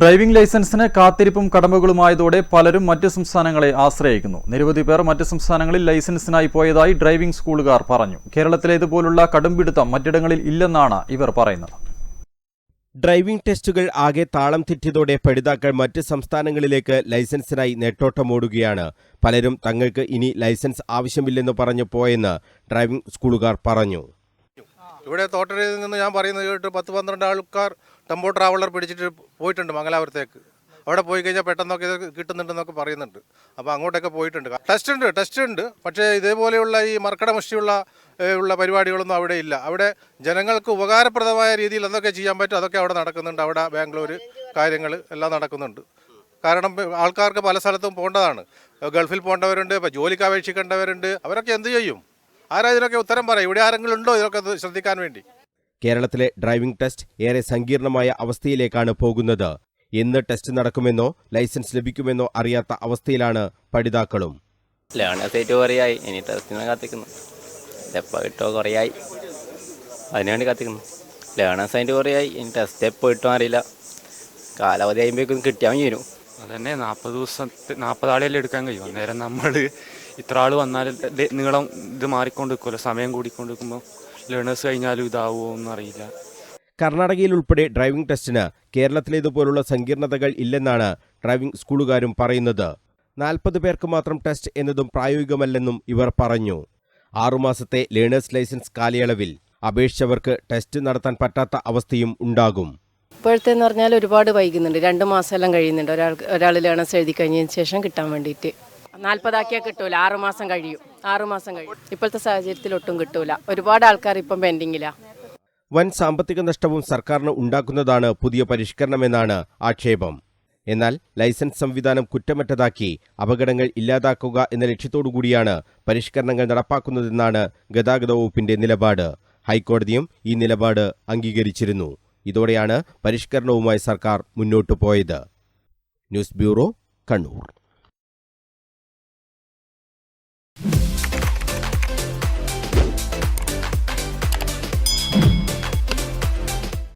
Driving ലൈസൻസിന് കാത്തിരിപ്പും കടമ്പകളുമായതോടെ പലരും മറ്റ് സംസ്ഥാനങ്ങളെ ആശ്രയിക്കുന്നു. നിരവധി പേർ മറ്റ് സംസ്ഥാനങ്ങളിൽ ലൈസൻസിനായി പോയതായി ഡ്രൈവിംഗ് സ്കൂളുകാർ പറഞ്ഞു. കേരളത്തിലേതുപോലുള്ള കടുംപിടുത്തം മറ്റിടങ്ങളിൽ ഇല്ലെന്നാണ് ഇവർ പറയുന്നത്. ഡ്രൈവിംഗ് ടെസ്റ്റുകൾ ആകെ താളം തെറ്റിയതോടെ പഠിതാക്കൾ മറ്റ് സംസ്ഥാനങ്ങളിലേക്ക് ലൈസൻസിനായി നെട്ടോട്ടമോടുകയാണ്. പലരും തങ്ങൾക്ക് ഇനി ലൈസൻസ് ആവശ്യമില്ലെന്ന് പറഞ്ഞു പോയെന്ന് ഡ്രൈവിംഗ് സ്കൂളുകാർ പറഞ്ഞു. ഇവിടെ തോട്ടരയിൽ നിന്ന് ഞാൻ പറയുന്നത് കേട്ട് പത്ത് പന്ത്രണ്ട് ആൾക്കാർ ടെമ്പോ ട്രാവലർ പിടിച്ചിട്ട് പോയിട്ടുണ്ട് മംഗലാപുരത്തേക്ക്. അവിടെ പോയി കഴിഞ്ഞാൽ പെട്ടെന്നൊക്കെ ഇത് കിട്ടുന്നുണ്ടെന്നൊക്കെ പറയുന്നുണ്ട്. അപ്പോൾ അങ്ങോട്ടൊക്കെ പോയിട്ടുണ്ട്. ടെസ്റ്റ് ഉണ്ട് ടെസ്റ്റ് ഉണ്ട്. പക്ഷേ ഇതേപോലെയുള്ള ഈ മർക്കടമുഷ്ടിയുള്ള ഉള്ള പരിപാടികളൊന്നും അവിടെ ഇല്ല. അവിടെ ജനങ്ങൾക്ക് ഉപകാരപ്രദമായ രീതിയിൽ എന്തൊക്കെ ചെയ്യാൻ പറ്റും അതൊക്കെ അവിടെ നടക്കുന്നുണ്ട്. അവിടെ ബാംഗ്ലൂർ കാര്യങ്ങൾ എല്ലാം നടക്കുന്നുണ്ട്. കാരണം ആൾക്കാർക്ക് പല സ്ഥലത്തും പോകേണ്ടതാണ്. ഗൾഫിൽ പോകേണ്ടവരുണ്ട് ഇപ്പോൾ ജോലിക്ക് അപേക്ഷിക്കേണ്ടവരുണ്ട്. അവരൊക്കെ എന്ത് ചെയ്യും? ആരാ ഇതിനൊക്കെ ഉത്തരം പറയും? ഇവിടെ ആരെങ്കിലും ഉണ്ടോ? ഇതൊക്കെ ശ്രദ്ധിക്കാൻ വേണ്ടി. കേരളത്തിലെ ഡ്രൈവിംഗ് ടെസ്റ്റ് ഏറെ സങ്കീർണമായ അവസ്ഥയിലേക്കാണ് പോകുന്നത്. എന്ന് ടെസ്റ്റ് നടക്കുമെന്നോ ലൈസൻസ് ലഭിക്കുമെന്നോ അറിയാത്ത അവസ്ഥയിലാണ് പഠിതാക്കളും. കുറേയായി. ഇനി ടെസ്റ്റിനെ കാത്തിക്കുന്നു. എപ്പോൾ കിട്ടുമോ കുറേയായി. അതിനുവേണ്ടി കാത്തിക്കുന്നു. ലേണേഴ്സ് ആയിട്ട് കുറേയായി. ഇനി ടെസ്റ്റ് എപ്പോൾ അറിയില്ല. കാലാവധി കഴിയുമ്പോഴേക്കും കിട്ടിയാൽ വരും. അതന്നെ. നാൽപ്പത് ദിവസം നാൽപ്പത് ആളെല്ലാം എടുക്കാൻ കഴിയും? അന്നേരം നമ്മൾ ഇത്ര ആൾ വന്നാൽ നീളം ഇത് മാറിക്കൊണ്ട് നിൽക്കുമല്ലോ സമയം കൂടിക്കൊണ്ട് നിൽക്കുമ്പോൾ ലേണേഴ്സ് കഴിഞ്ഞാലും ഇതാവുമോ എന്നറിയില്ല അറിയില്ല. കർണാടകയിൽ ഉൾപ്പെടെ ഡ്രൈവിംഗ് ടെസ്റ്റിന് കേരളത്തിലേതുപോലുള്ള സങ്കീർണതകൾ ഇല്ലെന്നാണ് ഡ്രൈവിംഗ് സ്കൂളുകാരും പറയുന്നത്. നാൽപ്പത് പേർക്ക് മാത്രം ടെസ്റ്റ് എന്നതും പ്രായോഗികമല്ലെന്നും ഇവർ പറഞ്ഞു. ആറുമാസത്തെ ലേണേഴ്സ് ലൈസൻസ് കാലയളവിൽ അപേക്ഷിച്ചവർക്ക് ടെസ്റ്റ് നടത്താൻ പറ്റാത്ത അവസ്ഥയും ഉണ്ടാകും. ഇപ്പോഴത്തെ എന്ന് പറഞ്ഞാൽ ഒരുപാട് വൈകുന്നുണ്ട്. രണ്ട് മാസമെല്ലാം കഴിയുന്നുണ്ട്. ഒരാൾ ഒരാൾ ലേണേഴ്സ് എഴുതി കഴിഞ്ഞതിന് ശേഷം കിട്ടാൻ വേണ്ടിയിട്ട്. നാൽപ്പതാക്കിയാൽ കിട്ടൂല ആറുമാസം കഴിയും ആറുമാസം കഴിയും. ഇപ്പോഴത്തെ സാഹചര്യത്തിൽ ഒട്ടും കിട്ടൂല. ഒരുപാട് ആൾക്കാർ ഇപ്പം പെൻഡിങ്ങിലാണ് വൻ സാമ്പത്തിക നഷ്ടവും സർക്കാരിന് ഉണ്ടാക്കുന്നതാണ് പുതിയ പരിഷ്കരണമെന്നാണ് ആക്ഷേപം. എന്നാൽ ലൈസൻസ് സംവിധാനം കുറ്റമറ്റതാക്കി അപകടങ്ങൾ ഇല്ലാതാക്കുക എന്ന ലക്ഷ്യത്തോടുകൂടിയാണ് പരിഷ്കരണങ്ങൾ നടപ്പാക്കുന്നതെന്നാണ് ഗതാഗത വകുപ്പിന്റെ നിലപാട്. ഹൈക്കോടതിയും ഈ നിലപാട് അംഗീകരിച്ചിരുന്നു. ഇതോടെയാണ് പരിഷ്കരണവുമായി സർക്കാർ മുന്നോട്ടു പോയത്. News bureau Kannur.